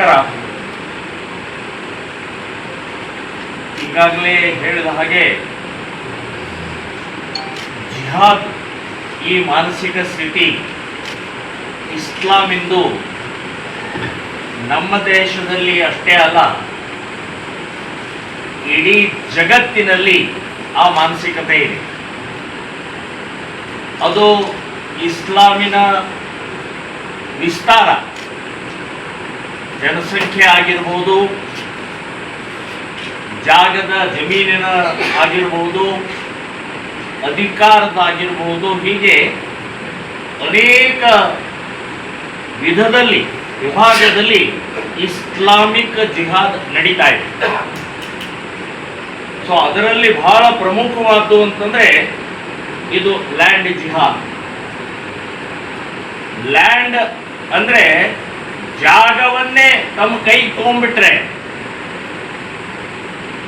ನಮಸ್ಕಾರ. ಈಗಾಗಲೇ ಹೇಳಿದ ಹಾಗೆ ಜಿಹಾದ್ ಈ ಮಾನಸಿಕ ಸ್ಥಿತಿ ಇಸ್ಲಾಂ ಇಸ್ಲಾಮಿಂದು ನಮ್ಮ ದೇಶದಲ್ಲಿ ಅಷ್ಟೇ ಅಲ್ಲ, ಇಡೀ ಜಗತ್ತಿನಲ್ಲಿ ಆ ಮಾನಸಿಕತೆ ಇದೆ. ಅದು ಇಸ್ಲಾಮಿನ ವಿಸ್ತಾರ. ಜನಸಂಖ್ಯೆ ಆಗಿರ್ಬೋದು, ಜಾಗದ ಜಮೀನಿನ ಆಗಿರ್ಬೋದು ಅಧಿಕಾರದಾಗಿರ್ಬೋದು ಹೀಗೆ ಅನೇಕ ವಿಧದಲ್ಲಿ, ವಿಭಾಗದಲ್ಲಿ ಇಸ್ಲಾಮಿಕ್ ಜಿಹಾದ್ ನಡೀತಾ ಇದೆ. ಸೊ ಅದರಲ್ಲಿ ಬಹಳ ಪ್ರಮುಖವಾದ್ದು ಅಂತಂದ್ರೆ ಇದು ಲ್ಯಾಂಡ್ ಜಿಹಾದ್. ಲ್ಯಾಂಡ್ ಅಂದ್ರೆ ಜಾಗವನ್ನೇ ತಮ್ಮ ಕೈ ತಗೊಂಡ್ಬಿಟ್ರೆ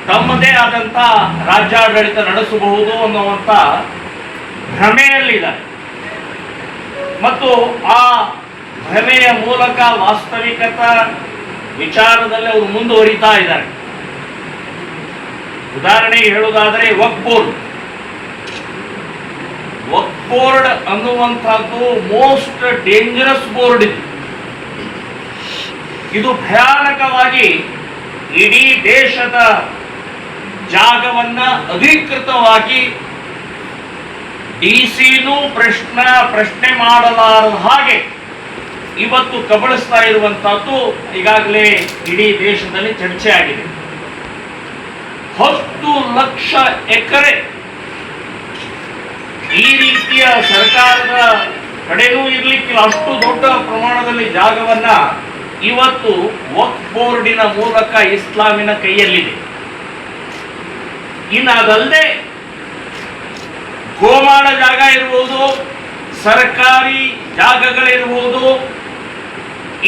ತಮ್ಮದೇ ಆದಂತ ರಾಜ್ಯಾಡಳಿತ ನಡೆಸಬಹುದು ಅನ್ನುವಂತ ಭ್ರಮೆಯಲ್ಲಿದ್ದಾರೆ. ಮತ್ತು ಆ ಭ್ರಮೆಯ ಮೂಲಕ ವಾಸ್ತವಿಕತ ವಿಚಾರದಲ್ಲಿ ಅವರು ಮುಂದುವರಿತಾ ಇದ್ದಾರೆ. ಉದಾಹರಣೆಗೆ ಹೇಳುವುದಾದರೆ Waqf board Waqf most dangerous board ಇದು. ಇದು ಭಯಾನಕವಾಗಿ ಇಡೀ ದೇಶದ ಜಾಗವನ್ನ ಅಧಿಕೃತವಾಗಿ ಡಿ ಸಿನೂ ಪ್ರಶ್ನ, ಪ್ರಶ್ನೆ ಮಾಡಲಾರದ ಹಾಗೆ ಇವತ್ತು ಕಬಳಿಸ್ತಾ ಇರುವಂತಹದ್ದು ಈಗಾಗಲೇ ಇಡೀ ದೇಶದಲ್ಲಿ ಚರ್ಚೆ ಆಗಿದೆ. ಹತ್ತು ಲಕ್ಷ ಎಕರೆ ಈ ರೀತಿಯ ಸರ್ಕಾರದ ಕಡೆಯೂ ಇರಲಿಕ್ಕಿಲ್ಲ. ಅಷ್ಟು ದೊಡ್ಡ ಪ್ರಮಾಣದಲ್ಲಿ ಜಾಗವನ್ನ ಇವತ್ತು ವಕ್ ಬೋರ್ಡಿನ ಮೂಲಕ ಇಸ್ಲಾಮಿನ ಕೈಯಲ್ಲಿದೆ. ಇನ್ನು ಅದಲ್ಲದೆ ಗೋಮಾಳ ಜಾಗ ಇರ್ಬೋದು, ಸರ್ಕಾರಿ ಜಾಗಗಳಿರ್ಬೋದು,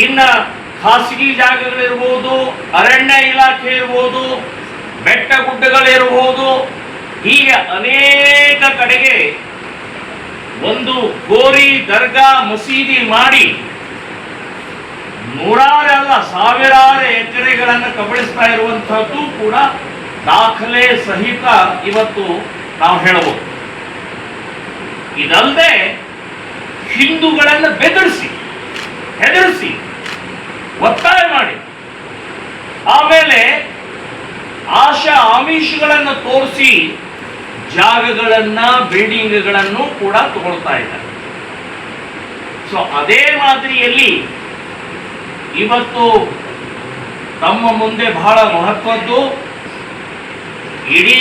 ಇನ್ನ ಖಾಸಗಿ ಜಾಗಗಳಿರ್ಬೋದು, ಅರಣ್ಯ ಇಲಾಖೆ ಇರ್ಬೋದು, ಬೆಟ್ಟ ಗುಡ್ಡಗಳಿರ್ಬೋದು, ಹೀಗೆ ಅನೇಕ ಕಡೆಗೆ ಒಂದು ಗೋರಿ ದರ್ಗಾ ಮಸೀದಿ ಮಾಡಿ ನೂರಾರಲ್ಲ ಸಾವಿರಾರು ಎಕರೆಗಳನ್ನು ಕಬಳಿಸ್ತಾ ಇರುವಂತಹದ್ದು ಕೂಡ ದಾಖಲೆ ಸಹಿತ ಇವತ್ತು ನಾವು ಹೇಳಬಹುದು. ಇದಲ್ಲದೆ ಹಿಂದೂಗಳನ್ನು ಬೆದರಿಸಿ, ಹೆದರಿಸಿ, ಒತ್ತಾಯ ಮಾಡಿ. ಆಮೇಲೆ ಆಶಾ ಆಮಿಷಗಳನ್ನು ತೋರಿಸಿ ಜಾಗಗಳನ್ನ, ಬಿಲ್ಡಿಂಗ್ಗಳನ್ನು ಕೂಡ ತಗೊಳ್ತಾ ಇದ್ದಾರೆ. ಸೊ ಅದೇ ಮಾದರಿಯಲ್ಲಿ ಇವತ್ತು ತಮ್ಮ ಮುಂದೆ ಬಹಳ ಮಹತ್ವದ್ದು. ಇಡೀ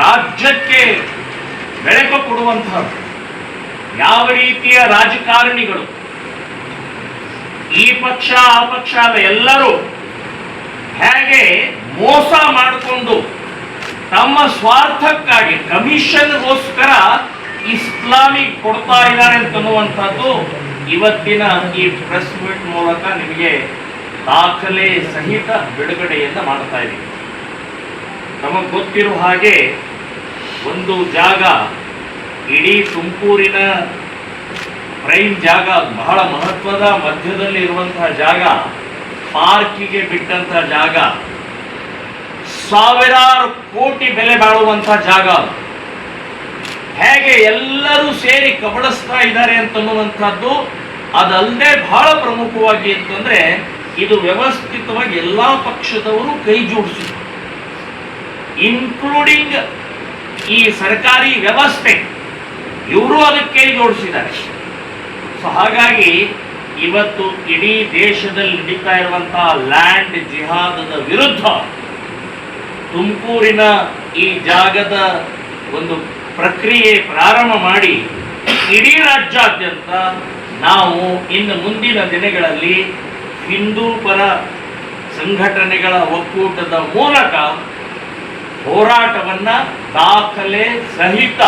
ರಾಜ್ಯಕ್ಕೆ ಬೆಳಕು ಕೊಡುವಂತಹದ್ದು. ಯಾವ ರೀತಿಯ ರಾಜಕಾರಣಿಗಳು ಈ ಪಕ್ಷ, ಆ ಪಕ್ಷ ಅಲ್ಲ, ಎಲ್ಲರೂ ಹೇಗೆ ಮೋಸ ಮಾಡಿಕೊಂಡು ತಮ್ಮ ಸ್ವಾರ್ಥಕ್ಕಾಗಿ ಕಮಿಷನ್ಗೋಸ್ಕರ ಇಸ್ಲಾಮಿಕ್ ಕೊಡ್ತಾ ಇದ್ದಾರೆ ಅಂತನ್ನುವಂಥದ್ದು ಇವತ್ತಿನ ಈ ಪ್ರೆಸ್ ಮೀಟ್ ಮೂಲಕ ನಿಮಗೆ ದಾಖಲೆ ಸಹಿತ ಬಿಡುಗಡೆಯನ್ನು ಮಾಡ್ತಾ ಇದ್ದೀವಿ ನಮಗೆ ಗೊತ್ತಿರುವ ಹಾಗೆ ಒಂದು ಜಾಗ ಇಡೀ ತುಮಕೂರಿನ ಪ್ರೈಮ್ ಜಾಗ ಬಹಳ ಮಹತ್ವದ, ಮಧ್ಯದಲ್ಲಿ ಇರುವಂತಹ ಜಾಗ, ಪಾರ್ಕಿಗೆ ಬಿಟ್ಟಂತಹ ಜಾಗ, ಸಾವಿರಾರು ಕೋಟಿ ಬೆಲೆ ಬಾಳುವಂತಹ ಜಾಗ ಅದು. ಹೇಗೆ ಎಲ್ಲರೂ ಸೇರಿ ಕಬಳಿಸ್ತಾ ಇದ್ದಾರೆ ಅಂತನ್ನುವಂಥದ್ದು ಅದಲ್ಲದೆ ಬಹಳ ಪ್ರಮುಖವಾಗಿ ಅಂತಂದ್ರೆ ಇದು ವ್ಯವಸ್ಥಿತವಾಗಿ ಎಲ್ಲ ಪಕ್ಷದವರು ಕೈ ಜೋಡಿಸಿದ್ರು. ಇನ್ಕ್ಲೂಡಿಂಗ್ ಈ ಸರ್ಕಾರಿ ವ್ಯವಸ್ಥೆ, ಇವರು ಅದಕ್ಕೆ ಕೈ ಜೋಡಿಸಿದ್ದಾರೆ. ಸೊ ಹಾಗಾಗಿ ಇವತ್ತು ಇಡೀ ದೇಶದಲ್ಲಿ ನಡೀತಾ ಇರುವಂತಹ ಲ್ಯಾಂಡ್ ಜಿಹಾದದ ವಿರುದ್ಧ ತುಮಕೂರಿನ ಈ ಜಾಗದ ಒಂದು ಪ್ರಕ್ರಿಯೆ ಪ್ರಾರಂಭ ಮಾಡಿ ಇಡೀ ರಾಜ್ಯಾದ್ಯಂತ ನಾವು ಇನ್ನು ಮುಂದಿನ ದಿನಗಳಲ್ಲಿ ಹಿಂದೂ ಪರ ಸಂಘಟನೆಗಳ ಒಕ್ಕೂಟದ ಮೂಲಕ ಹೋರಾಟವನ್ನು ದಾಖಲೆ ಸಹಿತ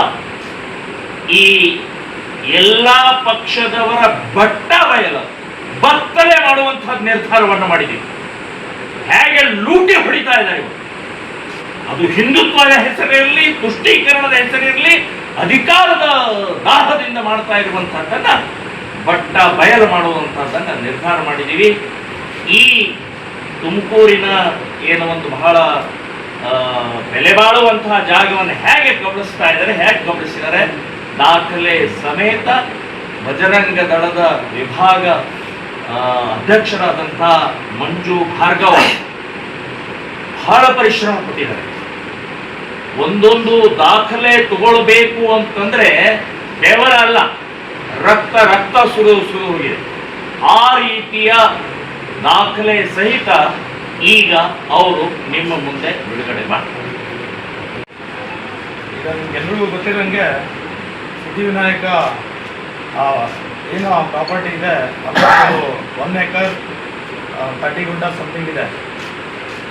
ಈ ಎಲ್ಲ ಪಕ್ಷದವರ ಬಟ್ಟ ಬಯಲ, ಬತ್ತಲೆ ಮಾಡುವಂತಹ ನಿರ್ಧಾರವನ್ನು ಮಾಡಿದ್ದೀವಿ. ಹೇಗೆ ಲೂಟಿ ಹೊಡಿತಾ ಇದ್ದಾರೆ ಇವರು. ಅದು ಹಿಂದುತ್ವದ ಹೆಸರಿರಲಿ ತುಷ್ಟೀಕರಣದ ಹೆಸರಿರಲಿ, ಅಧಿಕಾರದ ದಾಹದಿಂದ ಮಾಡ್ತಾ ಇರುವಂತಹದ್ದನ್ನ ಬಟ್ಟ ಬಯಲು ಮಾಡುವಂತಹದ್ದನ್ನ ನಿರ್ಧಾರ ಮಾಡಿದ್ದೀವಿ. ಈ ತುಮಕೂರಿನ ಏನೋ ಒಂದು ಬಹಳ ಬೆಲೆ ಬಾಳುವಂತಹ ಜಾಗವನ್ನು ಹೇಗೆ ಗಮನಿಸ್ತಾ ಇದ್ದಾರೆ, ಹೇಗೆ ಕಬಳಿಸಿದ್ದಾರೆ? ದಾಖಲೆ ಸಮೇತ ಬಜರಂಗ ದಳದ ವಿಭಾಗ ಅಧ್ಯಕ್ಷರಾದಂತಹ ಮಂಜು ಭಾರ್ಗವ ಬಹಳ ಪರಿಶ್ರಮ ಪಟ್ಟಿದ್ದಾರೆ. ಒಂದೊಂದು ದಾಖಲೆ ತಗೊಳ್ಬೇಕು ಅಂತಂದ್ರೆ ಬೆವರ ಅಲ್ಲ, ರಕ್ತ ರಕ್ತ ಸುರು ಸುರು ಹೋಗಿದೆ. ಆ ರೀತಿಯ ದಾಖಲೆ ಸಹಿತ ಈಗ ಅವರು ನಿಮ್ಮ ಮುಂದೆ ಬಿಡುಗಡೆ ಮಾಡ್ತಾರೆ. ಈಗ ನಿಮ್ಗೆಲ್ರಿಗೂ ಗೊತ್ತಿರೋಂಗೆ ಸಿದ್ಧಿವಿನಾಯಕ ಏನು ಆ ಪ್ರಾಪರ್ಟಿ ಇದೆ ಒಂದು ಏಕರ್ ತರ್ಟಿ ಗುಂಟ ಸಮಥಿಂಗ್ ಇದೆ.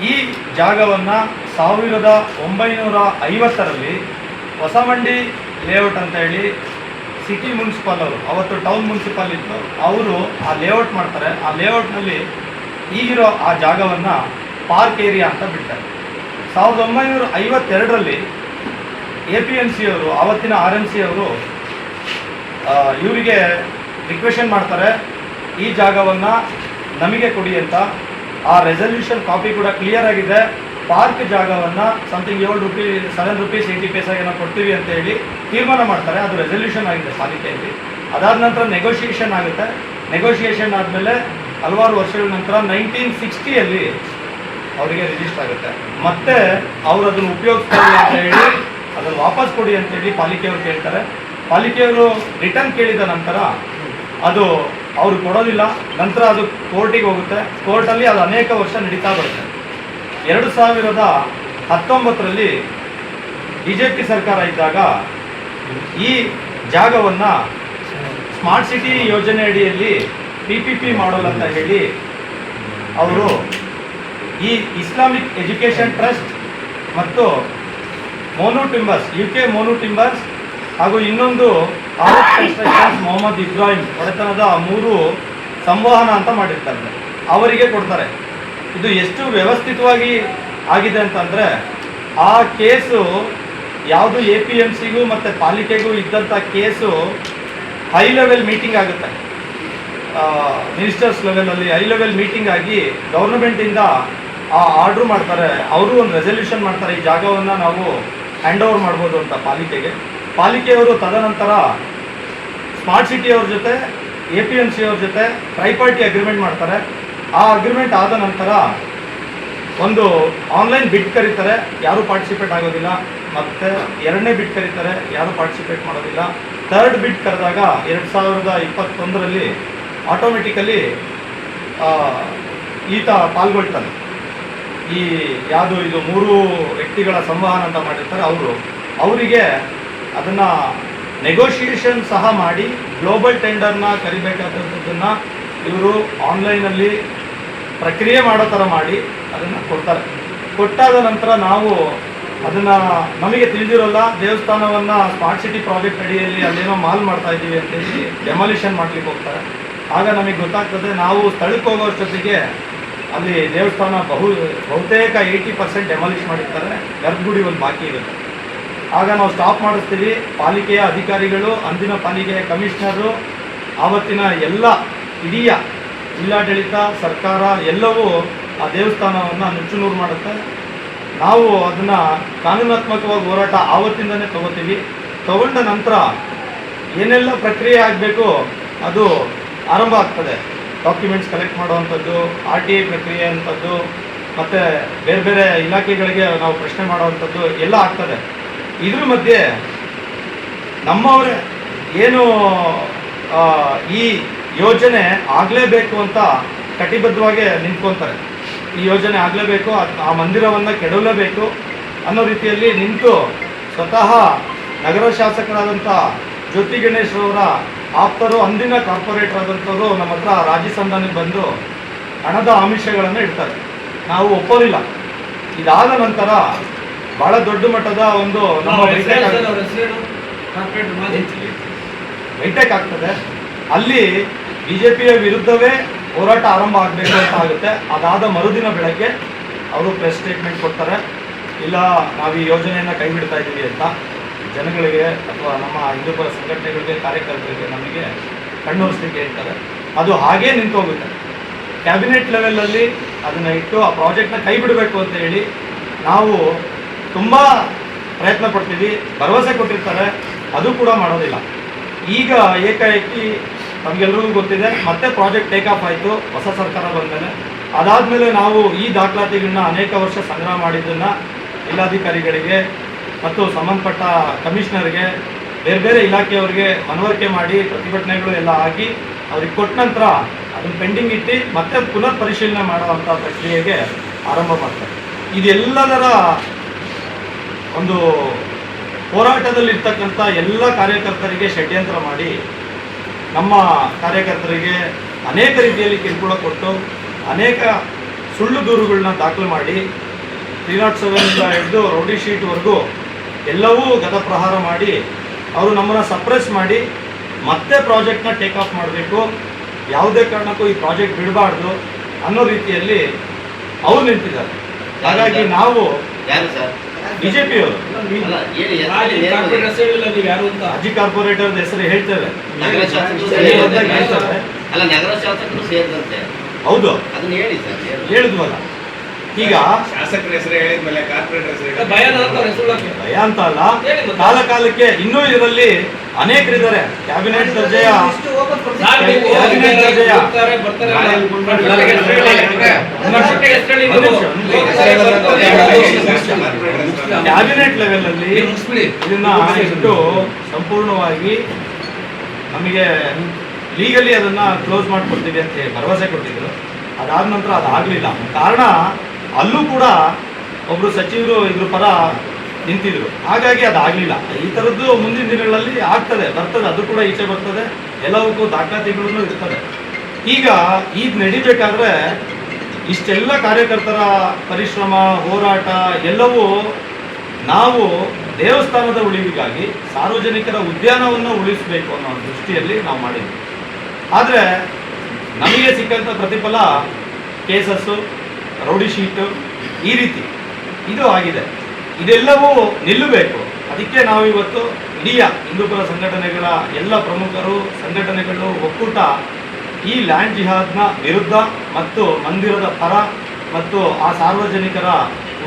ಈ ಜಾಗವನ್ನು ಸಾವಿರದ ಒಂಬೈನೂರ ಐವತ್ತರಲ್ಲಿ ಹೊಸಮಂಡಿ ಲೇಔಟ್ ಅಂತ ಹೇಳಿ ಸಿಟಿ ಮುನ್ಸಿಪಲ್ ಅವರು, ಅವತ್ತು ಟೌನ್ ಮುನ್ಸಿಪಲ್ ಇತ್ತು ಅವರು ಆ ಲೇಔಟ್ ಮಾಡ್ತಾರೆ. ಆ ಲೇಔಟ್ನಲ್ಲಿ ಈಗಿರೋ ಆ ಜಾಗವನ್ನು ಪಾರ್ಕ್ ಏರಿಯಾ ಅಂತ ಬಿಡ್ತಾರೆ. ಸಾವಿರದ ಒಂಬೈನೂರ ಐವತ್ತೆರಡರಲ್ಲಿ ಎ ಪಿ ಎಂ ಸಿ ಅವರು ಆವತ್ತಿನ ಆರ್ ಎಂ ಸಿ ಅವರು ಇವರಿಗೆ ರಿಕ್ವೆಷನ್ ಮಾಡ್ತಾರೆ, ಈ ಜಾಗವನ್ನು ನಮಗೆ ಕೊಡಿ ಅಂತ ಆ ರೆಸಲ್ಯೂಷನ್ ಕಾಪಿ ಕೂಡ ಕ್ಲಿಯರ್ ಆಗಿದೆ. ಪಾರ್ಕ್ ಜಾಗವನ್ನು ಸಮಥಿಂಗ್ ಏಳು ರುಪೀ ಸೆವೆನ್ ರುಪೀಸ್ ಏಯ್ಟಿ ನಾವು ಕೊಡ್ತೀವಿ ಅಂತ ಹೇಳಿ ತೀರ್ಮಾನ ಮಾಡ್ತಾರೆ. ಅದು ರೆಸಲ್ಯೂಷನ್ ಆಗಿದೆ ಪಾಲಿಕೆಯಲ್ಲಿ ಅದಾದ ನಂತರ ನೆಗೋಷಿಯೇಷನ್ ಆಗುತ್ತೆ. ನೆಗೋಷಿಯೇಷನ್ ಆದಮೇಲೆ ಹಲವಾರು ವರ್ಷಗಳ ನಂತರ ನೈನ್ಟೀನ್ ಸಿಕ್ಸ್ಟಿಯಲ್ಲಿ ಅವರಿಗೆ ರಿಜಿಸ್ಟರ್ ಆಗುತ್ತೆ. ಮತ್ತೆ ಅವ್ರು ಅದನ್ನು ಉಪಯೋಗಿಸ್ತಾರೆ ಅಂತ ಹೇಳಿ ಅದನ್ನು ವಾಪಸ್ ಕೊಡಿ ಅಂತ ಹೇಳಿ ಪಾಲಿಕೆಯವರು ಕೇಳ್ತಾರೆ. ಪಾಲಿಕೆಯವರು ರಿಟರ್ನ್ ಕೇಳಿದ ನಂತರ ಅದು ಅವರು ಕೊಡೋದಿಲ್ಲ, ನಂತರ ಅದು ಕೋರ್ಟಿಗೆ ಹೋಗುತ್ತೆ. ಕೋರ್ಟಲ್ಲಿ ಅದು ಅನೇಕ ವರ್ಷ ನಡೀತಾ ಬರುತ್ತೆ. ಎರಡು ಸಾವಿರದ ಹತ್ತೊಂಬತ್ತರಲ್ಲಿ ಬಿ ಜೆ ಪಿ ಸರ್ಕಾರ ಇದ್ದಾಗ ಈ ಜಾಗವನ್ನು ಸ್ಮಾರ್ಟ್ ಸಿಟಿ ಯೋಜನೆ ಅಡಿಯಲ್ಲಿ ಪಿ ಪಿ ಪಿ ಮಾಡೋಲ್ ಅಂತ ಹೇಳಿ ಅವರು ಈ ಇಸ್ಲಾಮಿಕ್ ಎಜುಕೇಷನ್ ಟ್ರಸ್ಟ್ ಮತ್ತು Monu timbers U K Monu timbers ಹಾಗೂ ಇನ್ನೊಂದು ಆರೋಪ್ ಕನ್ಸ್ಟ್ರಕ್ಷನ್ಸ್ ಮೊಹಮ್ಮದ್ ಇಬ್ರಾಹಿಂ ಒಡೆತನದ ಮೂರು ಸಂವಹನ ಅಂತ ಮಾಡಿರ್ತಾರೆ. ಅವರಿಗೆ ಕೊಡ್ತಾರೆ. ಇದು ಎಷ್ಟು ವ್ಯವಸ್ಥಿತವಾಗಿ ಆಗಿದೆ ಅಂತಂದರೆ, ಆ ಕೇಸು ಯಾವುದು ಎ ಪಿ ಎಂ ಸಿಗೂ ಮತ್ತು ಪಾಲಿಕೆಗೂ ಇದ್ದಂಥ ಕೇಸು ಹೈ ಲೆವೆಲ್ ಮೀಟಿಂಗ್ ಆಗುತ್ತೆ. ಮಿನಿಸ್ಟರ್ಸ್ ಲೆವೆಲಲ್ಲಿ ಹೈ ಲೆವೆಲ್ ಮೀಟಿಂಗ್ ಆಗಿ ಗೌರ್ಮೆಂಟಿಂದ ಆ ಆರ್ಡ್ರ್ ಮಾಡ್ತಾರೆ. ಅವರು ಒಂದು ರೆಸಲ್ಯೂಷನ್ ಮಾಡ್ತಾರೆ. ಈ ಜಾಗವನ್ನು ನಾವು ಹ್ಯಾಂಡ್ ಓವರ್ ಮಾಡ್ಬೋದು ಅಂತ ಪಾಲಿಕೆಗೆ. ಪಾಲಿಕೆಯವರು ತದನಂತರ ಸ್ಮಾರ್ಟ್ ಸಿಟಿಯವ್ರ ಜೊತೆ ಎ ಪಿ ಎಂ ಸಿಯವ್ರ ಜೊತೆ ಟ್ರೈಪಾರ್ಟಿ ಅಗ್ರಿಮೆಂಟ್ ಮಾಡ್ತಾರೆ. ಆ ಅಗ್ರಿಮೆಂಟ್ ಆದ ನಂತರ ಒಂದು ಆನ್ಲೈನ್ ಬಿಡ್ ಕರೀತಾರೆ. ಯಾರೂ ಪಾರ್ಟಿಸಿಪೇಟ್ ಆಗೋದಿಲ್ಲ. ಮತ್ತು ಎರಡನೇ ಬಿಡ್ ಕರೀತಾರೆ. ಯಾರೂ ಪಾರ್ಟಿಸಿಪೇಟ್ ಮಾಡೋದಿಲ್ಲ. ಥರ್ಡ್ ಬಿಡ್ ಕರೆದಾಗ ಎರಡು ಸಾವಿರದ ಇಪ್ಪತ್ತೊಂದರಲ್ಲಿ ಆಟೋಮೆಟಿಕಲಿ ಈತ ಪಾಲ್ಗೊಳ್ತಾನೆ. ಈ ಯಾವುದು ಇದು ಮೂರು ವ್ಯಕ್ತಿಗಳ ಸಂವಹನ ಅಂತ ಮಾಡಿರ್ತಾರೆ. ಅವರು. ಅವರಿಗೆ ಅದನ್ನು ನೆಗೋಷಿಯೇಷನ್ ಸಹ ಮಾಡಿ ಗ್ಲೋಬಲ್ ಟೆಂಡರ್ನ ಕರಿಬೇಕಾದಂಥದ್ದನ್ನು ಇವರು ಆನ್ಲೈನಲ್ಲಿ ಪ್ರಕ್ರಿಯೆ ಮಾಡೋ ಥರ ಮಾಡಿ ಅದನ್ನು ಕೊಡ್ತಾರೆ. ಕೊಟ್ಟಾದ ನಂತರ ನಾವು ಅದನ್ನು ನಮಗೆ ತಿಳಿದಿರೋಲ್ಲ, ದೇವಸ್ಥಾನವನ್ನು ಸ್ಮಾರ್ಟ್ ಸಿಟಿ ಪ್ರಾಜೆಕ್ಟ್ ಅಡಿಯಲ್ಲಿ ಅಲ್ಲೇನೋ ಮಾಲ್ ಮಾಡ್ತಾ ಇದ್ದೀವಿ ಅಂತೇಳಿ ಡೆಮಾಲಿಷನ್ ಮಾಡ್ಲಿಕ್ಕೆ ಹೋಗ್ತಾರೆ. ಆಗ ನಮಗೆ ಗೊತ್ತಾಗ್ತದೆ ನಾವು ಸ್ಥಳಕ್ಕೆ ಹೋಗೋಷ್ಟೊತ್ತಿಗೆ ಅಲ್ಲಿ ದೇವಸ್ಥಾನ ಬಹು, ಬಹುತೇಕ ಏಯ್ಟಿ ಪರ್ಸೆಂಟ್ ಡೆಮಾಲಿಷ್ ಮಾಡಿರ್ತಾರೆ. ಗರ್ಭಗುಡಿ ಒಂದು ಬಾಕಿ ಇರುತ್ತೆ. ಆಗ ನಾವು ಸ್ಟಾಪ್ ಮಾಡಿಸ್ತೀವಿ. ಪಾಲಿಕೆಯ ಅಧಿಕಾರಿಗಳು, ಅಂದಿನ ಪಾಲಿಕೆಯ ಕಮಿಷನರು, ಆವತ್ತಿನ ಎಲ್ಲ ಇಡೀ ಜಿಲ್ಲಾಡಳಿತ, ಸರ್ಕಾರ ಎಲ್ಲವೂ ಆ ದೇವಸ್ಥಾನವನ್ನು ನುಚ್ಚುನೂರು ಮಾಡುತ್ತೆ. ನಾವು ಅದನ್ನು ಕಾನೂನಾತ್ಮಕವಾಗಿ ಹೋರಾಟ ಆವತ್ತಿಂದನೇ ತಗೋತೀವಿ. ತಗೊಂಡ ನಂತರ ಏನೆಲ್ಲ ಪ್ರಕ್ರಿಯೆ ಆಗಬೇಕು ಅದು ಆರಂಭ ಆಗ್ತದೆ. ಡಾಕ್ಯುಮೆಂಟ್ಸ್ ಕಲೆಕ್ಟ್ ಮಾಡುವಂಥದ್ದು ಆರ್ ಟಿ ಐ ಪ್ರಕ್ರಿಯೆ ಅಂಥದ್ದು, ಮತ್ತು ಬೇರೆ ಬೇರೆ ಇಲಾಖೆಗಳಿಗೆ ನಾವು ಪ್ರಶ್ನೆ ಮಾಡುವಂಥದ್ದು ಎಲ್ಲ ಆಗ್ತದೆ. ಇದ್ರ ಮಧ್ಯೆ ನಮ್ಮವರೇ ಏನು ಈ ಯೋಜನೆ ಆಗಲೇಬೇಕು ಅಂತ ಕಟಿಬದ್ಧವಾಗಿ ನಿಂತ್ಕೊತಾರೆ. ಈ ಯೋಜನೆ ಆಗಲೇಬೇಕು, ಆ ಮಂದಿರವನ್ನು ಕೆಡವಲೇಬೇಕು ಅನ್ನೋ ರೀತಿಯಲ್ಲಿ ನಿಂತು ಸ್ವತಃ ನಗರ ಶಾಸಕರಾದಂಥ ಜ್ಯೋತಿ ಗಣೇಶ್ರವರ ಆಪ್ತರು, ಅಂದಿನ ಕಾರ್ಪೊರೇಟರ್ ಆದಂಥವರು ನಮ್ಮ ಹತ್ರ ರಾಜ್ಯ ಸಂಧಾನಕ್ಕೆ ಬಂದು ಹಣದ ಆಮಿಷಗಳನ್ನು ಇಡ್ತಾರೆ. ನಾವು ಒಪ್ಪೋದಿಲ್ಲ. ಇದಾದ ನಂತರ ಬಹಳ ದೊಡ್ಡ ಮಟ್ಟದ ಒಂದು ನಮ್ಮ. ಬೈಠಕ್ ಆಗ್ತದೆ. ಅಲ್ಲಿ ಬಿಜೆಪಿಯ ವಿರುದ್ಧವೇ ಹೋರಾಟ ಆರಂಭ ಆಗಬೇಕು ಅಂತ ಆಗುತ್ತೆ. ಅದಾದ ಮರುದಿನ ಬೆಳಗ್ಗೆ ಅವರು ಪ್ರೆಸ್ ಸ್ಟೇಟ್ಮೆಂಟ್ ಕೊಡ್ತಾರೆ. ಇಲ್ಲ ನಾವು ಈ ಯೋಜನೆಯನ್ನು ಕೈ ಬಿಡ್ತಾ ಇದ್ದೀವಿ ಅಂತ. ಜನಗಳಿಗೆ ಅಥವಾ ನಮ್ಮ ಹಿಂದೂಪರ ಸಂಘಟನೆಗಳಿಗೆ ಕಾರ್ಯಕರ್ತರಿಗೆ ನಮಗೆ ಕಣ್ಣೋರಿಸ್ಲಿಕ್ಕೆ ಹೇಳ್ತಾರೆ. ಅದು ಹಾಗೇ ನಿಂತು ಹೋಗುತ್ತೆ ಕ್ಯಾಬಿನೆಟ್ ಲೆವೆಲಲ್ಲಿ ಅದನ್ನು ಇಟ್ಟು ಆ ಪ್ರಾಜೆಕ್ಟ್ನ ಕೈ ಬಿಡಬೇಕು ಅಂತ ಹೇಳಿ ನಾವು ತುಂಬ ಪ್ರಯತ್ನ ಪಡ್ತೀವಿ, ಭರವಸೆ ಕೊಟ್ಟಿರ್ತಾರೆ, ಅದು ಕೂಡ ಮಾಡೋದಿಲ್ಲ. ಈಗ ಏಕಾಏಕಿ ನಮಗೆಲ್ರಿಗೂ ಗೊತ್ತಿದೆ, ಮತ್ತೆ ಪ್ರಾಜೆಕ್ಟ್ ಟೇಕ್ ಆಫ್ ಆಯಿತು, ಹೊಸ ಸರ್ಕಾರ ಬಂದಮೇಲೆ. ಅದಾದಮೇಲೆ ನಾವು ಈ ದಾಖಲಾತಿಗಳನ್ನ ಅನೇಕ ವರ್ಷ ಸಂಗ್ರಹ ಮಾಡಿದ್ದನ್ನು ಜಿಲ್ಲಾಧಿಕಾರಿಗಳಿಗೆ ಮತ್ತು ಸಂಬಂಧಪಟ್ಟ ಕಮಿಷನರ್ಗೆ, ಬೇರೆ ಬೇರೆ ಇಲಾಖೆಯವರಿಗೆ ಮನವರಿಕೆ ಮಾಡಿ ಪ್ರತಿಭಟನೆಗಳು ಎಲ್ಲ ಆಗಿ ಅವ್ರಿಗೆ ಕೊಟ್ಟ ನಂತರ ಅದನ್ನು ಪೆಂಡಿಂಗ್ ಇಟ್ಟು ಮತ್ತೆ ಪುನರ್ ಪರಿಶೀಲನೆ ಮಾಡುವಂಥ ಪ್ರಕ್ರಿಯೆಗೆ ಆರಂಭ ಮಾಡ್ತಾರೆ. ಇದೆಲ್ಲದರ ಒಂದು ಹೋರಾಟದಲ್ಲಿರ್ತಕ್ಕಂಥ ಎಲ್ಲ ಕಾರ್ಯಕರ್ತರಿಗೆ ಷಡ್ಯಂತ್ರ ಮಾಡಿ ನಮ್ಮ ಕಾರ್ಯಕರ್ತರಿಗೆ ಅನೇಕ ರೀತಿಯಲ್ಲಿ ಕಿರುಕುಳ ಕೊಟ್ಟು ಅನೇಕ ಸುಳ್ಳು ದೂರುಗಳನ್ನ ದಾಖಲು ಮಾಡಿ ತ್ರೀ ನಾಟ್ ಸೆವೆನಿಂದ ಹಿಡಿದು ರೌಡಿ ಶೀಟ್ವರೆಗೂ ಎಲ್ಲವೂ ಗತಪ್ರಹಾರ ಮಾಡಿ ಅವರು ನಮ್ಮನ್ನು ಸಪ್ರೆಸ್ ಮಾಡಿ ಮತ್ತೆ ಪ್ರಾಜೆಕ್ಟ್ನ ಟೇಕ್ ಆಫ್ ಮಾಡಬೇಕು. ಯಾವುದೇ ಕಾರಣಕ್ಕೂ ಈ ಪ್ರಾಜೆಕ್ಟ್ ಬಿಡಬಾರ್ದು ಅನ್ನೋ ರೀತಿಯಲ್ಲಿ ಅವ್ರು ನಿಂತಿದ್ದಾರೆ. ಹಾಗಾಗಿ ನಾವು ಯಾರು ಸರ್? ಬಿ ಜೆ ಪಿಯವರು ಅಲ್ಲ ಹೇಳಿ ರಾಜಿ ಹೆಸರು ಕಾರ್ಪೊರೇಟ್ ನೇರವಾಗಿ. ಹೆಸರು ಹೇಳಿಲ್ಲ ನೀವು ಯಾರು ಅಂತ? ಮಾಜಿ ಕಾರ್ಪೊರೇಟರ್ ಹೆಸರು ಹೇಳ್ತೇವೆ ಅಲ್ಲ ನಗರ ಶಾಸಕರು ಸೇರಿದಂತೆ. ಹೌದು. ಅದನ್ನ ಹೇಳಿ ಸರ್ ಹೇಳಿದ್ವಲ್ಲ. ಈಗ ಶಾಸಕರ ಹೆಸರು ಹೇಳಿದ ಮೇಲೆ ಹೆಸರು ಭಯ ಅಂತ ಹೆಸರು. ಭಯ ಅಂತ ಅಲ್ಲ. ಕಾಲ ಕಾಲಕ್ಕೆ ಇನ್ನೂ ಇದರಲ್ಲಿ ಅನೇಕರಿದ್ದಾರೆ. ಕ್ಯಾಬಿನೆಟ್ ದರ್ಜೆಯ ಕ್ಯಾಬಿನೆಟ್ ದರ್ಜೆಯ ಕ್ಯಾಬಿನೆಟ್ ಲೆವೆಲ್ ಅಲ್ಲಿ. ಇದನ್ನ ಇಟ್ಟು ಸಂಪೂರ್ಣವಾಗಿ ನಮಗೆ ಲೀಗಲಿ ಅದನ್ನ ಕ್ಲೋಸ್ ಮಾಡ್ಕೊಡ್ತೀವಿ ಅಂತ ಹೇಳಿ ಭರವಸೆ ಕೊಟ್ಟಿದ್ರು. ಅದಾದ ನಂತರ ಅದಾಗಲಿಲ್ಲ. ಕಾರಣ ಅಲ್ಲೂ ಕೂಡ ಒಬ್ರು ಸಚಿವರು ಇದ್ರ ಪರ ನಿಂತಿದ್ರು. ಹಾಗಾಗಿ ಅದಾಗಲಿಲ್ಲ ಈ ಥರದ್ದು ಮುಂದಿನ ದಿನಗಳಲ್ಲಿ ಆಗ್ತದೆ, ಬರ್ತದೆ, ಅದು ಕೂಡ ಈಚೆ ಬರ್ತದೆ. ಎಲ್ಲವಕ್ಕೂ ದಾಖಲಾತಿಗಳನ್ನು ಇರ್ತದೆ. ಈಗ ಈಗ ನಡಿಬೇಕಾದ್ರೆ ಇಷ್ಟೆಲ್ಲ ಕಾರ್ಯಕರ್ತರ ಪರಿಶ್ರಮ, ಹೋರಾಟ, ಎಲ್ಲವೂ ನಾವು ದೇವಸ್ಥಾನದ ಉಳಿವಿಗಾಗಿ, ಸಾರ್ವಜನಿಕರ ಉದ್ಯಾನವನ್ನು ಉಳಿಸಬೇಕು ಅನ್ನೋ ದೃಷ್ಟಿಯಲ್ಲಿ ನಾವು ಮಾಡಿದ್ವಿ. ಆದರೆ ನಮಗೆ ಸಿಕ್ಕಂಥ ಪ್ರತಿಫಲ ಕೇಸಸ್ಸು ರೌಡಿ ಶೀಟು ಈ ರೀತಿ. ಇದು ಆಗಿದೆ. ಇದೆಲ್ಲವೂ ನಿಲ್ಲಬೇಕು. ಅದಕ್ಕೆ ನಾವು ಇವತ್ತು ಇಡೀ ಹಿಂದೂಪರ ಸಂಘಟನೆಗಳ ಎಲ್ಲ ಪ್ರಮುಖರು, ಸಂಘಟನೆಗಳು ಒಕ್ಕೂಟ ಈ ಲ್ಯಾಂಡ್ ಜಿಹಾದ್ನ ವಿರುದ್ಧ ಮತ್ತು ಮಂದಿರದ ಪರ ಮತ್ತು ಆ ಸಾರ್ವಜನಿಕರ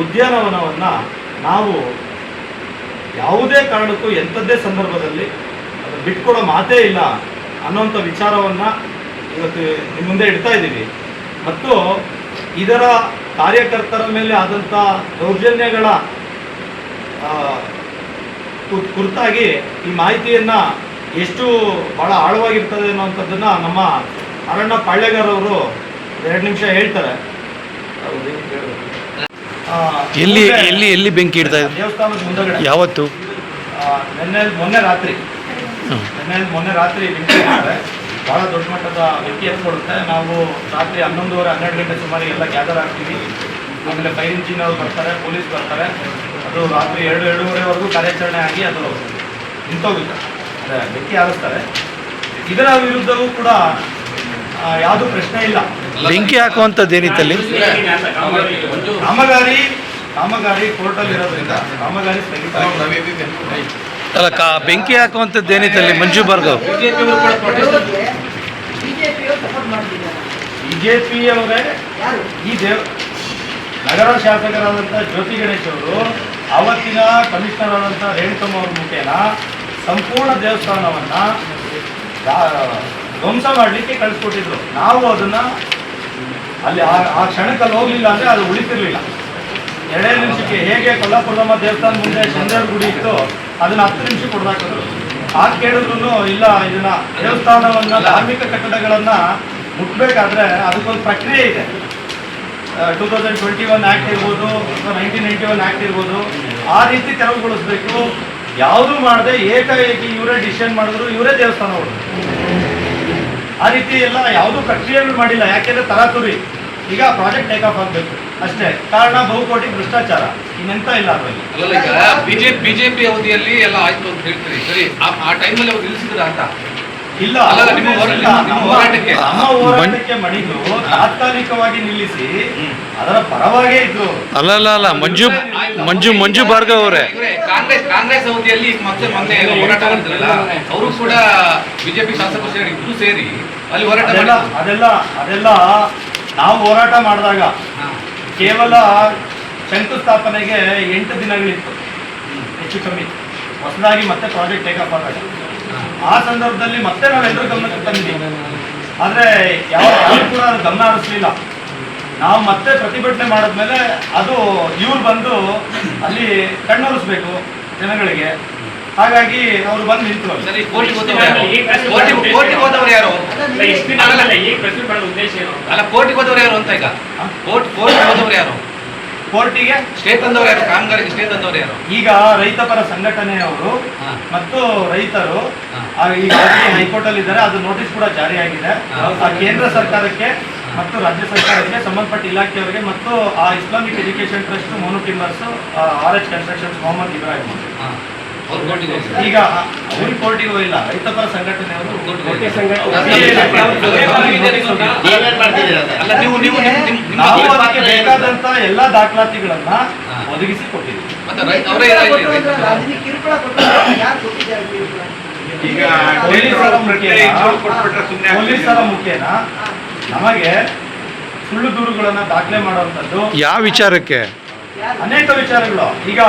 ಉದ್ಯಾನವನವನ್ನು ನಾವು ಯಾವುದೇ ಕಾರಣಕ್ಕೂ ಎಂಥದ್ದೇ ಸಂದರ್ಭದಲ್ಲಿ ಅದು ಬಿಟ್ಕೊಡೋ ಮಾತೇ ಇಲ್ಲ ಅನ್ನೋಂಥ ವಿಚಾರವನ್ನು ಇವತ್ತು ನಿಮ್ಮ ಮುಂದೆ ಇಡ್ತಾ ಇದ್ದೀವಿ. ಮತ್ತು ಇದರ ಕಾರ್ಯಕರ್ತರ ಮೇಲೆ ಆದಂಥ ದೌರ್ಜನ್ಯಗಳ ಕುರಿತಾಗಿ ಈ ಮಾಹಿತಿಯನ್ನು ಎಷ್ಟು ಭಾಳ ಆಳವಾಗಿರ್ತದೆ ಅನ್ನೋಂಥದ್ದನ್ನು ನಮ್ಮ ಅರಣ್ಯ ಪಾಳ್ಯಗಾರವರು ಎರಡು ನಿಮಿಷ ಹೇಳ್ತಾರೆ. ಎಲ್ಲಿ ಎಲ್ಲಿ ಎಲ್ಲಿ ಬೆಂಕಿ ಇಡ್ತಾ ಇದೆ? ದೇವಸ್ಥಾನದ ಮುಂದಗಡೆ. ಯಾವತ್ತು? ನೆನ್ನೆ ಮೊನ್ನೆ ರಾತ್ರಿ. ನೆನ್ನೆ ಮೊನ್ನೆ ರಾತ್ರಿ ಬೆಂಕಿ ಭಾಳ ದೊಡ್ಡ ಮಟ್ಟದ ವ್ಯತ್ಯಾಸ ಕೊಡುತ್ತೆ. ನಾವು ರಾತ್ರಿ ಹನ್ನೊಂದುವರೆ ಹನ್ನೆರಡು ಗಂಟೆ ಸುಮಾರು ಎಲ್ಲ ಗ್ಯಾದರ್ ಆಗ್ತೀವಿ. ಆಮೇಲೆ ಫೈರ್ ಇಂಜಿನವ್ರು ಬರ್ತಾರೆ ಪೊಲೀಸ್ ಬರ್ತಾರೆ. ಅದು ರಾತ್ರಿ ಎರಡು ಎರಡೂವರೆವರೆಗೂ ಕಾರ್ಯಾಚರಣೆ ಆಗಿ ಅದು ನಿಂತೋಗುತ್ತೆ. ಅದೇ ಬೆಂಕಿ ಹಾರಿಸ್ತಾರೆ ಇದರ ವಿರುದ್ಧವೂ ಕೂಡ ಯಾವುದೂ ಪ್ರಶ್ನೆ ಇಲ್ಲ. ಬೆಂಕಿ ಹಾಕುವಂಥದ್ದು ಏನಿತ್ತಲ್ಲಿ ಕಾಮಗಾರಿ ಕಾಮಗಾರಿ ಕೋರ್ಟಲ್ಲಿ ಇರೋದ್ರಿಂದ ಕಾಮಗಾರಿ ಸ್ಥಗಿತ ಅಲ್ಲ ಕಾ ಬೆಂಕಿ ಹಾಕುವಂಥದ್ದು ಏನಿತ್ತು ಅಲ್ಲಿ ಮಂಜು ಭಾರ್ಗವ್ ಬಿಜೆಪಿಯವರು ಈ ದೇವ್ ನಗರ ಶಾಸಕರಾದಂಥ ಜ್ಯೋತಿ ಗಣೇಶ್ ಅವರು ಅವತ್ತಿನ ಕಮಿಷನರ್ ಆದಂಥ ರೇಣುಕಮ್ಮ ಅವ್ರ ಮುಖೇನ ಸಂಪೂರ್ಣ ದೇವಸ್ಥಾನವನ್ನು ಧ್ವಂಸ ಮಾಡಲಿಕ್ಕೆ ಕಳಿಸ್ಕೊಟ್ಟಿದ್ರು. ನಾವು ಅದನ್ನು ಅಲ್ಲಿ ಆ- ಆ ಕ್ಷಣಕ್ಕಲ್ಲಿ ಹೋಗ್ಲಿಲ್ಲ ಅಂದರೆ ಅದು ಉಳಿತಿರಲಿಲ್ಲ. ಎರಡೇ ನಿಮಿಷಕ್ಕೆ ಹೇಗೆ ಕೊಲ್ಲಾಪುರಮ್ಮ ದೇವಸ್ಥಾನ ಮುಂದೆ ಚಂದ್ರ ಗುಡಿ ಇತ್ತು ಅದನ್ನ ಹತ್ತು ನಿಮಿಷ ಕೊಡ್ದಾಕಿದ್ರು ಆ ಕೇಳಿದ್ರು ಇಲ್ಲ, ಇದನ್ನ ದೇವಸ್ಥಾನವನ್ನ ಧಾರ್ಮಿಕ ಕಟ್ಟಡಗಳನ್ನ ಮುಟ್ಬೇಕಾದ್ರೆ ಅದಕ್ಕೊಂದು ಪ್ರಕ್ರಿಯೆ ಇದೆ. Two thousand twenty one act ಇರ್ಬೋದು, ಅಥವಾ ನೈನ್ಟೀನ್ ನೈಂಟಿ ಒನ್ ಆಕ್ಟ್ ಇರ್ಬೋದು, ಆ ರೀತಿ ತೆರವುಗೊಳಿಸ್ಬೇಕು. ಯಾವುದೂ ಮಾಡದೆ ಏಕಾಏಕಿ ಇವರೇ ಡಿಸಿಷನ್ ಮಾಡಿದ್ರು, ಇವರೇ ದೇವಸ್ಥಾನ ಆ ರೀತಿ ಎಲ್ಲ ಯಾವುದೂ ಪ್ರಕ್ರಿಯೆಗಳು ಮಾಡಿಲ್ಲ, ಯಾಕೆಂದ್ರೆ ತರಾತುರಿ. ಈಗ ಪ್ರಾಜೆಕ್ಟ್ ಟೇಕ್ ಆಫ್ ಆಗಬೇಕು. ಅಷ್ಟೇ. ಕಾರಣ ಬಹುಕೋಟಿ ಭ್ರಷ್ಟಾಚಾರ. ಇನ್ನೆಂತ ಇಲ್ಲ ಅದರಲ್ಲಿ. ಅಲ್ಲಲ್ಲ ಈಗ ಬಿಜೆಪಿ ಬಿಜೆಪಿ ಅವಧಿಯಲ್ಲಿ ಎಲ್ಲ ಆಯ್ತು ಅಂತ ಹೇಳ್ತೀರಿ. ಸರಿ ಆ- ಆ ಟೈಮಲ್ಲಿ ಅವ್ರು ನಿಲ್ಲಿಸಿದ್ರ ಅಂತ? ಇಲ್ಲ. ಅಲ್ಲ, ನಿಮ್ಮ ಹೋರಾಟ- ಇಲ್ಲ, ನಿಮ್ಮ ನಮ್ಮ- ಹೋರಾಟಕ್ಕೆ. ನಮ್ಮ ಹೋರಾಟಕ್ಕೆ ಮಣಿದು ತಾತ್ಕಾಲಿಕವಾಗಿ ನಿಲ್ಲಿಸಿ ಅದರ ಪರವಾಗೇ ಇದ್ರು ಅಲ್ಲ ಅಲ್ಲ ಅಲ್ಲ ಮಂಜು ಮಂಜು ಮಂಜು ಭಾರ್ಗವ್ ಅವರೇ. ಇವ್ರೆ ಕಾಂಗ್ರೆಸ್ ಕಾಂಗ್ರೆಸ್ ಅವಧಿಯಲ್ಲಿ ಈಗ ಮತ್ತೆ ಮೊನ್ನೆ ಹೋರಾಟ ಮಾಡಿದ್ರಲ್ಲ ಅವರು ಕೂಡ ಬಿಜೆಪಿ ಶಾಸಕರು ಸೇರಿ ಇಬ್ರು ಸೇರಿ ಅಲ್ಲಿ ಹೋರಾಟ ಅದೆಲ್ಲ ಮಾಡಿದ್ರು. ಅದೆಲ್ಲ ಅದೆಲ್ಲ ನಾವು ಹೋರಾಟ ಮಾಡಿದಾಗ. ಕೇವಲ ಶಂಕುಸ್ಥಾಪನೆಗೆ ಎಂಟು ದಿನಗಳಿತ್ತು. ಹೆಚ್ಚು ಕಮ್ಮಿ. ಹೊಸದಾಗಿ ಮತ್ತೆ ಪ್ರಾಜೆಕ್ಟ್ ಟೇಕಪ್ ಆದಾಗ. ಆ ಸಂದರ್ಭದಲ್ಲಿ ಮತ್ತೆ ನಾವೆಲ್ಲರೂ ಗಮನಕ್ಕೆ ತಂದಿದ್ದೀವಿ. ಆದರೆ ಯಾವ ಕೂಡ ಗಮನ ಹರಿಸ್ಲಿಲ್ಲ. ನಾವು ಮತ್ತೆ ಪ್ರತಿಭಟನೆ ಮಾಡಿದ್ಮೇಲೆ ಅದು ಇವ್ರು ಬಂದು ಅಲ್ಲಿ ಕಣ್ಣರಿಸ್ಬೇಕು ಜನಗಳಿಗೆ. ಹಾಗಾಗಿ ಅವರು ಬಂದು ನಿಂತು. ಸರಿ ಕೋರ್ಟಿಗೆ ಹೋದವ್ರು ಯಾರು? ಅಲ್ಲ ಕೋರ್ಟಿಗೆ ಹೋದವ್ರು ಯಾರು ಅಂತ ಈಗ? ಕೋರ್ಟ್ ಕೋರ್ಟ್ ಹೋದವರು ಯಾರು? ಕೋರ್ಟಿಗೆ? ಸ್ಟೇ ತಂದವರು ಯಾರು? ಕಾಮಗಾರಿಗೆ ಸ್ಟೇ ತಂದವರು ಯಾರು? ಈಗ ರೈತ ಪರ ಸಂಘಟನೆಯವರು. ಮತ್ತು ರೈತರು ಈಗ ಹೈಕೋರ್ಟ್ ಅಲ್ಲಿ ಇದ್ದಾರೆ ಅದು ನೋಟಿಸ್ ಕೂಡ ಜಾರಿ ಆಗಿದೆ. ಆ ಕೇಂದ್ರ ಸರ್ಕಾರಕ್ಕೆ ಮತ್ತು ರಾಜ್ಯ ಸರ್ಕಾರಕ್ಕೆ ಸಂಬಂಧಪಟ್ಟ ಇಲಾಖೆಯವರಿಗೆ ಮತ್ತು ಆ Islamic education trust Monu timbers R H construction Mohammed Ibrahim ಈಗ ಅವ್ರಿಗೆ ಕೋರ್ಟಿಗೆ ಹೋಗಿಲ್ಲ ರೈತ ಪರ ಏನು? ಬೇಕಾದಂತ ಎಲ್ಲಾ ದಾಖಲಾತಿಗಳನ್ನ ಒದಗಿಸಿ ಕೊಟ್ಟಿದ್ದೀವಿ ಈಗ ಪೊಲೀಸರ ಮುಖೇನ ನಮಗೆ ಸುಳ್ಳು ದೂರುಗಳನ್ನ ದಾಖಲೆ ಮಾಡುವಂತದ್ದು ಯಾವ ವಿಚಾರಕ್ಕೆ? ಅನೇಕ ವಿಚಾರಗಳು. ಈಗ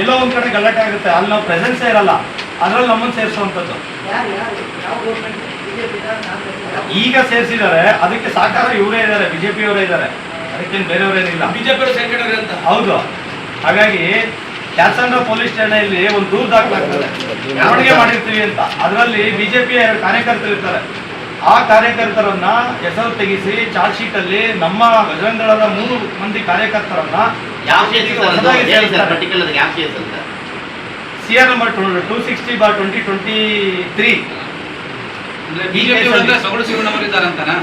ಎಲ್ಲೋ ಒಂದ್ ಕಡೆ ಗಲಾಟೆ ಆಗುತ್ತೆ. ಅಲ್ಲಿ ನಾವು ಪ್ರೆಸೆನ್ಸೇ ಇರಲ್ಲ. ಅದ್ರಲ್ಲಿ ನಮ್ಮನ್ನು ಸೇರಿಸುವಂಥದ್ದು. ಕಾಂಗ್ರೆಸ್ ಈಗ ಸೇರಿಸಿದ್ದಾರೆ ಅದಕ್ಕೆ ಸಾಕಾರ ಇವರೇ ಇದ್ದಾರೆ ಬಿಜೆಪಿ ಅವರೇ ಇದ್ದಾರೆ ಅದಕ್ಕೇನು ಬೇರೆಯವರೇನಿಲ್ಲ ಬಿಜೆಪಿ ಅಂತ? ಹೌದು. ಹಾಗಾಗಿ ಕ್ಯಾಸಂದ್ರ ಪೊಲೀಸ್ ಠಾಣೆಯಲ್ಲಿ ಒಂದು ದೂರು ದಾಖಲಾಗ್ತದೆ ಮೆರವಣಿಗೆ ಮಾಡಿರ್ತೀವಿ ಅಂತ. ಅದರಲ್ಲಿ ಬಿಜೆಪಿ ಕಾರ್ಯಕರ್ತರು ಇರ್ತಾರೆ ಆ ಕಾರ್ಯಕರ್ತರನ್ನ ಹೆಸರು ತೆಗೆಸಿ ಚಾರ್ಜ್ ಶೀಟ್ ಅಲ್ಲಿ ನಮ್ಮ ಬಜರಂಗದಳದ ಮೂರು ಮಂದಿ ಕಾರ್ಯಕರ್ತರನ್ನ C R number two sixty bar twenty twenty three. ಸಗಡು ಇದ್ದಾರೆ ಅಂತನಾ?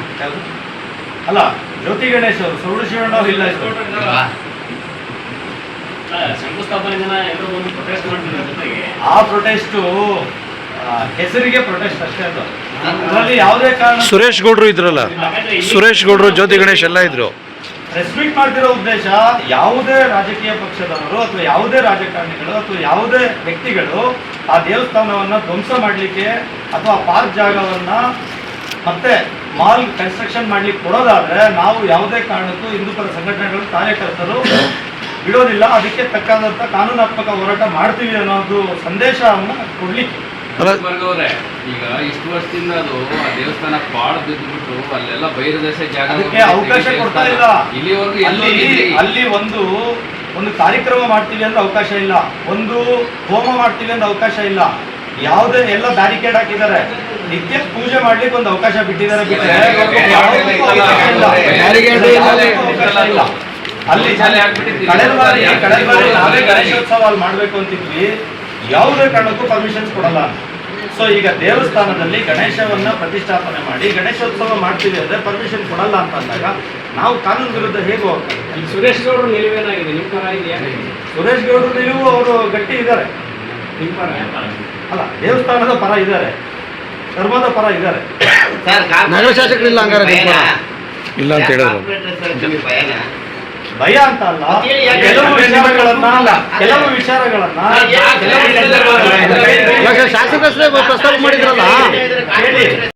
ಅಲ್ಲ ಜ್ಯೋತಿ ಗಣೇಶ್ ಅವರು ಸೌಡು ಶಿವಣ್ಣ ಅವರು ಇಲ್ಲ? ಶಂಕುಸ್ಥಾಪನೆ ದಿನ ಎಲ್ಲರೂ ಒಂದು ಪ್ರೊಟೆಸ್ಟ್ ಜೊತೆಗೆ. ಆ ಪ್ರೊಟೆಸ್ಟು ಹೆಸರಿಗೆ ಪ್ರೊಟೆಸ್ಟ್ ಅಷ್ಟೇ ಅದು. ಸುರೇಶ್ ಗೌಡ್ರು ಇದ್ರಲ್ಲ. ಸುರೇಶ್ ಗೌಡ್ರು ಜ್ಯೋತಿ ಗಣೇಶ್ ಎಲ್ಲ ಇದ್ರು. ಪ್ರೆಸ್ ಮೀಟ್ ಮಾಡ್ತಿರೋ ಉದ್ದೇಶ ಯಾವುದೇ ರಾಜಕೀಯ ಪಕ್ಷದವರು ಅಥವಾ ಯಾವುದೇ ರಾಜಕಾರಣಿಗಳು ಅಥವಾ ಯಾವುದೇ ವ್ಯಕ್ತಿಗಳು ಆ ದೇವಸ್ಥಾನವನ್ನು ಧ್ವಂಸ ಮಾಡಲಿಕ್ಕೆ ಅಥವಾ ಪಾರ್ಕ್ ಜಾಗವನ್ನ ಮತ್ತೆ ಮಾಲ್ ಕನ್ಸ್ಟ್ರಕ್ಷನ್ ಮಾಡ್ಲಿಕ್ಕೆ ಕೊಡೋದಾದ್ರೆ ನಾವು ಯಾವುದೇ ಕಾರಣಕ್ಕೂ ಹಿಂದೂಪರ ಸಂಘಟನೆಗಳು ಕಾರ್ಯಕರ್ತರು ಬಿಡೋದಿಲ್ಲ. ಅದಕ್ಕೆ ತಕ್ಕಂತ ಕಾನೂನಾತ್ಮಕ ಹೋರಾಟ ಮಾಡ್ತೀವಿ ಅನ್ನೋದು ಸಂದೇಶವನ್ನು ಕೊಡ್ಲಿಕ್ಕೆ. ಈಗ ಇಷ್ಟು ವರ್ಷದಿಂದ ಅದು ಆ ದೇವಸ್ಥಾನ ಪಾಳು ಬಿದ್ದುಬಿಟ್ಟು ಅಲ್ಲೆಲ್ಲ ಬೈರದೇಶ ಜಾಗ ಅದಕ್ಕೆ ಅವಕಾಶ ಕೊಡ್ತಾ ಇಲ್ಲ. ಇಲ್ಲಿವರೆಗೂ ಅಲ್ಲಿ ಎಲ್ಲಿ ಅಲ್ಲಿ ಒಂದು ಒಂದು ಕಾರ್ಯಕ್ರಮ ಮಾಡ್ತೀವಿ ಅಂದ್ರೆ ಅವಕಾಶ ಇಲ್ಲ. ಒಂದು ಹೋಮ ಮಾಡ್ತೀವಿ ಅಂದ್ರೆ ಅವಕಾಶ ಇಲ್ಲ. ಯಾವುದೇ ಎಲ್ಲ ಬ್ಯಾರಿಕೇಡ್ ಹಾಕಿದ್ದಾರೆ. ನಿತ್ಯ ಪೂಜೆ ಮಾಡ್ಲಿಕ್ಕೆ ಒಂದು ಅವಕಾಶ ಬಿಟ್ಟಿದ್ದಾರೆ ಬಿಟ್ಟರೆ. ಅಲ್ಲಿ. ಕಳೆದ ಬಾರಿ ಕಳೆದ ಬಾರಿ ನಾವೇ ಗಣೇಶೋತ್ಸವ ಅಲ್ಲಿ ಮಾಡ್ಬೇಕು ಅಂತಿದ್ವಿ. ಯಾವುದೇ ಕಾರಣಕ್ಕೂ ಪರ್ಮಿಷನ್ಸ್ ಕೊಡಲ್ಲ. ಸೊ ಈಗ ದೇವಸ್ಥಾನದಲ್ಲಿ ಗಣೇಶವನ್ನ ಪ್ರತಿಷ್ಠಾಪನೆ ಮಾಡಿ ಗಣೇಶೋತ್ಸವ ಮಾಡ್ತೀವಿ ಅಂದ್ರೆ ಪರ್ಮಿಷನ್ ಕೊಡಲ್ಲ ಅಂತ ಅಂದಾಗ ನಾವು ಕಾನೂನು ವಿರುದ್ಧ ಹೇಗೆ ಹೋಗ್ತೀವಿ? ಸುರೇಶ್ ಗೌಡ್ರು ನಿಲುವೇನಾಗಿದೆ? ನಿಮ್ಮ ಪರ ಇದೆಯಾ? ಸುರೇಶ್ ಗೌಡರು ನೀವು ಅವರು ಗಟ್ಟಿ ಇದ್ದಾರೆ. ನಿಮ್ಮ ಪರ? ಅಲ್ಲ ದೇವಸ್ಥಾನದ ಪರ ಇದ್ದಾರೆ. ಧರ್ಮದ ಪರ ಇದ್ದಾರೆ. ಸರ್ ನಗರ ಶಾಸಕರಿಲ್ಲ ಹಂಗಾರೆ? ಇಲ್ಲ ಅಂತ ಹೇಳಿದ್ರು. ಭಯ ಅಂತ ಅಲ್ಲ? ಕೆಲವು ವಿಚಾರಗಳನ್ನ ಕೆಲವು ವಿಚಾರಗಳನ್ನ ಕೆಲವು ವಿಚಾರಗಳನ್ನ- ಶಾಸಕರೇ ಪ್ರಸ್ತಾಪ ಮಾಡಿದ್ರಲ್ಲ